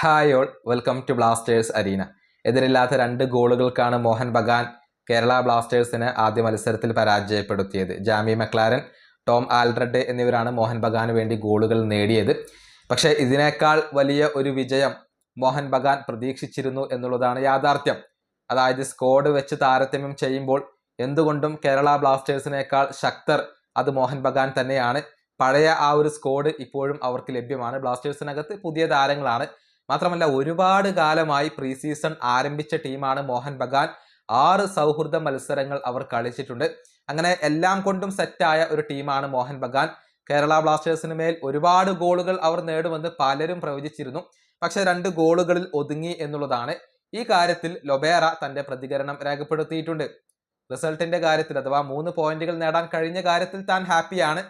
Hi all. Welcome to Blasters arena. എതിരില്ലാത്ത രണ്ട് ഗോളുകൾക്കാണ് മോഹൻ ബഗാൻ കേരള ബ്ലാസ്റ്റേഴ്സിന് ആദ്യ മത്സരത്തിൽ പരാജയപ്പെടുത്തിയത്. ജാമി മക്ലാരൻ ടോം ആൽഡ്രഡ് എന്നിവരാണ് മോഹൻ ബഗാന് വേണ്ടി ഗോളുകൾ നേടിയത്. പക്ഷേ ഇതിനേക്കാൾ വലിയ ഒരു വിജയം മോഹൻ ബഗാൻ പ്രതീക്ഷിച്ചിരുന്നു എന്നുള്ളതാണ് യാഥാർത്ഥ്യം. അതായത് സ്കോഡ് വെച്ച് താരതമ്യം ചെയ്യുമ്പോൾ എന്തുകൊണ്ടും കേരള ബ്ലാസ്റ്റേഴ്സിനേക്കാൾ ശക്തർ അത് മോഹൻ ബഗാൻ തന്നെയാണ്. പഴയ ആ ഒരു സ്കോഡ് ഇപ്പോഴും അവർക്ക് ലഭ്യമാണ്. ബ്ലാസ്റ്റേഴ്സിനകത്ത് പുതിയ താരങ്ങളാണ്. മാത്രമല്ല ഒരുപാട് കാലമായി പ്രീ സീസൺ ആരംഭിച്ച ടീമാണ് മോഹൻ ബഗാൻ. ആറ് സൗഹൃദ മത്സരങ്ങൾ അവർ കളിച്ചിട്ടുണ്ട്. അങ്ങനെ എല്ലാം കൊണ്ടും സെറ്റായ ഒരു ടീമാണ് മോഹൻ ബഗാൻ. കേരള ബ്ലാസ്റ്റേഴ്സിന് മേൽ ഒരുപാട് ഗോളുകൾ അവർ നേടുമെന്ന് പലരും പ്രവചിച്ചിരുന്നു. പക്ഷെ രണ്ട് ഗോളുകളിൽ ഒതുങ്ങി എന്നുള്ളതാണ്. ഈ കാര്യത്തിൽ ലൊബേറ തന്റെ പ്രതികരണം രേഖപ്പെടുത്തിയിട്ടുണ്ട്. റിസൾട്ടിന്റെ കാര്യത്തിൽ അഥവാ മൂന്ന് പോയിന്റുകൾ നേടാൻ കഴിഞ്ഞ കാര്യത്തിൽ താൻ ഹാപ്പിയാണ്.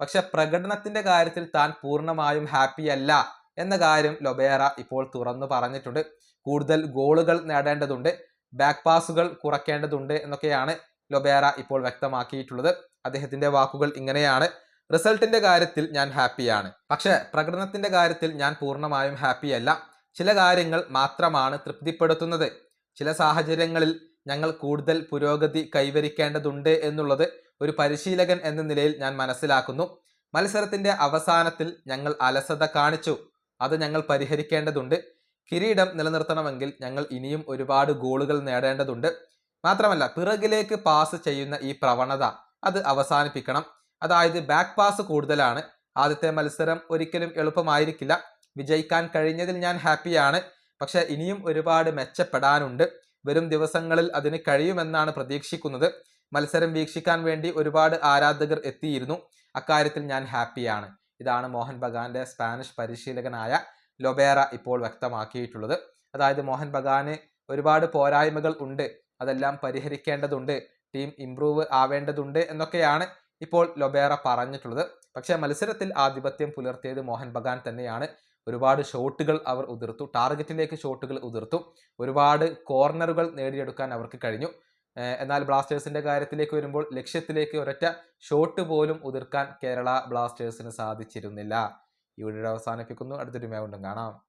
പക്ഷെ പ്രകടനത്തിന്റെ കാര്യത്തിൽ താൻ പൂർണമായും ഹാപ്പി അല്ല എന്ന കാര്യം ലൊബേറ ഇപ്പോൾ തുറന്നു പറഞ്ഞിട്ടുണ്ട്. കൂടുതൽ ഗോളുകൾ നേടേണ്ടതുണ്ട് ബാക്ക് പാസുകൾ കുറയ്ക്കേണ്ടതുണ്ട് എന്നൊക്കെയാണ് ലൊബേറ ഇപ്പോൾ വ്യക്തമാക്കിയിട്ടുള്ളത്. അദ്ദേഹത്തിന്റെ വാക്കുകൾ ഇങ്ങനെയാണ്. റിസൾട്ടിന്റെ കാര്യത്തിൽ ഞാൻ ഹാപ്പിയാണ് പക്ഷേ പ്രകടനത്തിന്റെ കാര്യത്തിൽ ഞാൻ പൂർണമായും ഹാപ്പിയല്ല ചില കാര്യങ്ങൾ മാത്രമാണ് തൃപ്തിപ്പെടുത്തുന്നത്. ചില സാഹചര്യങ്ങളിൽ ഞങ്ങൾ കൂടുതൽ പുരോഗതി കൈവരിക്കേണ്ടതുണ്ട് എന്നുള്ളത് ഒരു പരിശീലകൻ എന്ന നിലയിൽ ഞാൻ മനസ്സിലാക്കുന്നു. മത്സരത്തിന്റെ അവസാനത്തിൽ ഞങ്ങൾ അലസത കാണിച്ചു. അത് ഞങ്ങൾ പരിഹരിക്കേണ്ടതുണ്ട്. കിരീടം നിലനിർത്തണമെങ്കിൽ ഞങ്ങൾ ഇനിയും ഒരുപാട് ഗോളുകൾ നേടേണ്ടതുണ്ട്. മാത്രമല്ല പിറകിലേക്ക് പാസ് ചെയ്യുന്ന ഈ പ്രവണത അത് അവസാനിപ്പിക്കണം. അതായത് ബാക്ക് പാസ് കൂടുതലാണ്. ആദ്യത്തെ മത്സരം ഒരിക്കലും എളുപ്പമായിരിക്കില്ല. വിജയിക്കാൻ കഴിഞ്ഞതിൽ ഞാൻ ഹാപ്പിയാണ് പക്ഷെ ഇനിയും ഒരുപാട് മെച്ചപ്പെടാനുണ്ട്. വരും ദിവസങ്ങളിൽ അതിന് കഴിയുമെന്നാണ് പ്രതീക്ഷിക്കുന്നത്. മത്സരം വീക്ഷിക്കാൻ വേണ്ടി ഒരുപാട് ആരാധകർ എത്തിയിരുന്നു. അക്കാര്യത്തിൽ ഞാൻ ഹാപ്പിയാണ് ഇതാണ് മോഹൻ ബഗാന്റെ സ്പാനിഷ് പരിശീലകനായ ലൊബേറ ഇപ്പോൾ വ്യക്തമാക്കിയിട്ടുള്ളത്. അതായത് മോഹൻ ബഗാന് ഒരുപാട് പോരായ്മകൾ ഉണ്ട്. അതെല്ലാം പരിഹരിക്കേണ്ടതുണ്ട്. ടീം ഇംപ്രൂവ് ആവേണ്ടതുണ്ട് എന്നൊക്കെയാണ് ഇപ്പോൾ ലൊബേറ പറഞ്ഞിട്ടുള്ളത്. പക്ഷേ മത്സരത്തിൽ ആധിപത്യം പുലർത്തിയത് മോഹൻ ബഗാൻ തന്നെയാണ്. ഒരുപാട് ഷോട്ടുകൾ അവർ ഉതിർത്തു. ടാർഗറ്റിലേക്ക് ഷോട്ടുകൾ ഉതിർത്തു. ഒരുപാട് കോർണറുകൾ നേടിയെടുക്കാൻ അവർക്ക് കഴിഞ്ഞു. എന്നാൽ ബ്ലാസ്റ്റേഴ്സിന്റെ കാര്യത്തിലേക്ക് വരുമ്പോൾ ലക്ഷ്യത്തിലേക്ക് ഒരൊറ്റ ഷോട്ട് പോലും ഉതിർക്കാൻ കേരള ബ്ലാസ്റ്റേഴ്സിന് സാധിച്ചിരുന്നില്ല. ഈ വീഡിയോ അവസാനിപ്പിക്കുന്നു. അടുത്തൊരു മേവുണ്ടും കാണാം.